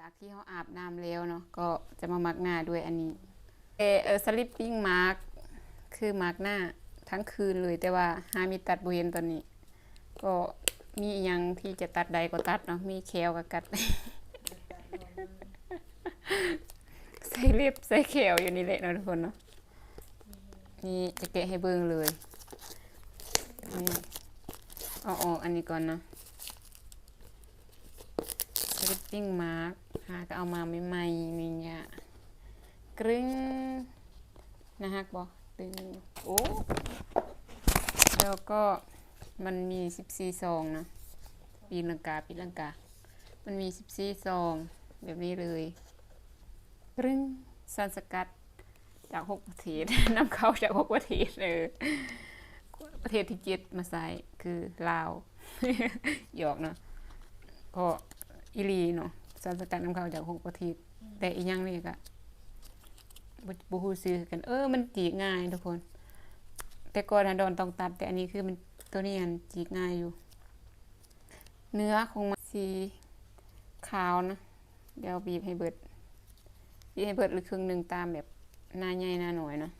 จากที่เขาอาบน้ำแล้วเนาะก็จะมามักหน้าด้วยอันนี้เออเออสลิปปิ้งมาร์กคือมาร์กหน้าทั้งคืนเลยแต่ว่าหามีตัดบุเห็นตอนนี้ ก็มีอหยังที่จะตัดใดก็ตัดเนาะมีแควกับกัด ใส่เล็บใส่แขวอยู่นี่แหละเนาะทุกคนเนาะนี่จะแกะให้เบิ่งเลยนี่เอาออกอันนี้ก่อนเนาะ ลิปปิ้งมาร์กหาก็เอามาใหม่ๆนี่เนี่ยกรึ้งนะฮักบอตึงโอ้แล้วก็มันมี14ซองนะปีลังกาปีลังกา มันมี14ซองแบบนี้เลยกรึ้งสารสกัดจากหกประเทศนำเข้าจากหกประเทศเออประเทศที่เจ็ดมาใส่คือลาวหยอกเนาะก็ อิลีเนาะสารสกัดนำเข้าจากหกประเทศแต่อีกอย่างนี่ก็บ่บูฮูซื้อกัน เออ มันจีกง่ายทุกคน แต่ก่อนนะโดนต้องตัด แต่อันนี้คือมันตัวนี้อันจีกง่ายอยู่ เนื้อของมันสีขาวนะ เดี๋ยวบีบให้เบิดบีบให้เบิดหรือครึ่งหนึ่งตามแบบหน้าใหญ่หน้าหน่อยเนาะ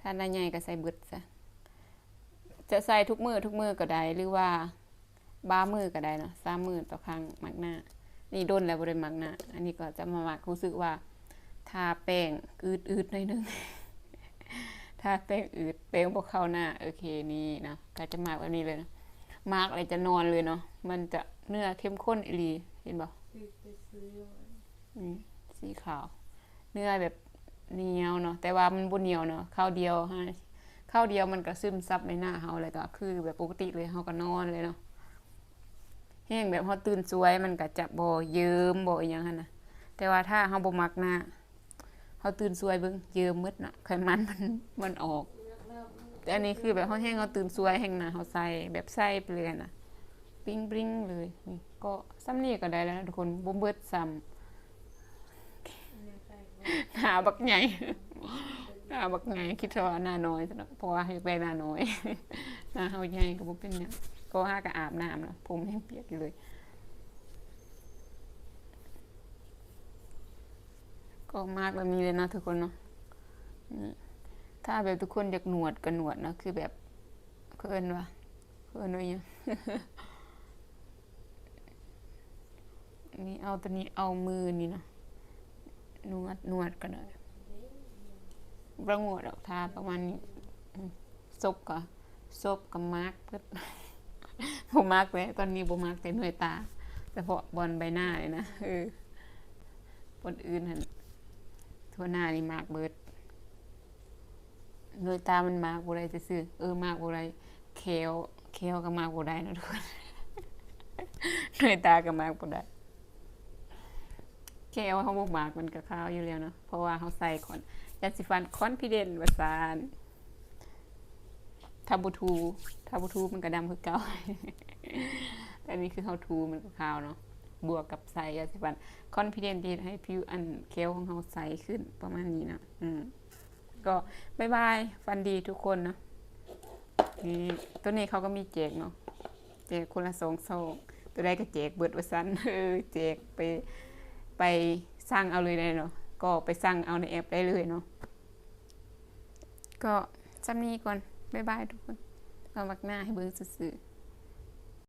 ถ้าหน้าใหญ่ก็ใส่เบิดซะจะใส่ทุกมือทุกมือก็ได้หรือว่า บ้ามือก็ได้เนาะสามมือต่อครั้งหมักหน้า นี่โดนแล้วบริมักหน้า อันนี้ก็จะมาหมักรู้สึกว่าทาแป้งอืดอืดๆหน่อยนึงทาแป้งอืดแป้งพวกเข้าหน้าโอเคนี่นะก็จะหมักแบบนี้เลยนะหมักอะไรจะนอนเลยเนาะมันจะเนื้อเข้มข้นอีหลีเห็นบ่อืมสีขาว เนื้อแบบเหนียวเนาะแต่ว่ามันบ่เหนียวเนาะข้าวเดียวฮะข้าวเดียวมันก็ซึมซับในหน้าเฮาเลยก็คือแบบปกติเลยเฮาก็นอนเลยเนาะ แห้งแบบเฮาตื่นสวยมันก็จะบ่เยิ้มบ่อีหยังหั่นนะแต่ว่าถ้าเฮาบ่มักหน้าเฮาตื่นสวยเบิ่งเยิ้มหมดเนาะไขมันมันมันออกแต่อันนี้คือแบบเฮาแห้งเฮาตื่นสวยแห้งหน้าเฮาใส่แบบใส่ไปเลยน่ะปิ้งปริ้งเลยนี่ก็ซ้ำนี้ก็ได้แล้วนะทุกคนบ่เบิดซ้ำหาบักใหญ่หาบักใหญ่คิดว่าหน้าน้อยเพราะว่าให้ไปหน้าน้อยหน้าเฮาใหญ่ก็บ่เป็นหยั งก็หาก็อาบน้ำเนาะผมยังเปียกอยู่เลย ก็มากแบบนี้เลยนะทุกคนเนาะนี่ถ้าแบบทุกคนอยากหนวดก็หนวดเนาะคือแบบเคินว่าเคินว่าหยังนี่เอาตัวนี้เอามือนี่เนาะนวดนวดกันหน่อยประงวดออกทาประมาณนี้ซบกับซบกับมาร์ก เพื่อผมมาร์กไว้ตอนนี้ผมมาร์กแต่หน่วยตาแต่พาะบอลใบหน้าเลยนะเออบนอื่นหันทั่วหน้านี่มากเบิดหน่วยตามันมากบ่ได้ซื่อเออมากบ่ได้เคลเคลก็มากบ่ได้นะทุกคนหน่วยตาก็มากบ่ได้แค่ว่าเขาบมากมันก็ขาวอยู่แล้วเนาะเพราะว่าเขาใส่คอนยาสีฟันคอนพิเดนวาซาน ทาบูทูทาบูทูมันก็ดำคือเก่าแต่นนี้คือเขาทูมันก็ขาวเนาะบวกกับใส่ยาสีฟันคอนพิเดนที่ให้ผิวอันเคลของเขาใสขึ้นประมาณนี้นะอืมก็บายบายฟันดีทุกคนเนาะนี่ตัวนี้เขาก็มีแจกเนาะแจกคนละสองโซงตัวใดก็แจกเบิดวาซันเออแจกไปไปสร้างเอาเลยได้เนาะก็ไปสร้างเอาในแอปได้เลยเนาะก็จำนี้ก่อน บ๊ายบายทุกคน เอามักหน้าให้เบิ่งสื่อๆ